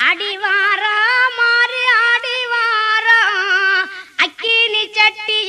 அடிவாரா மாறு அடிவாரா? அக்கினி சட்டி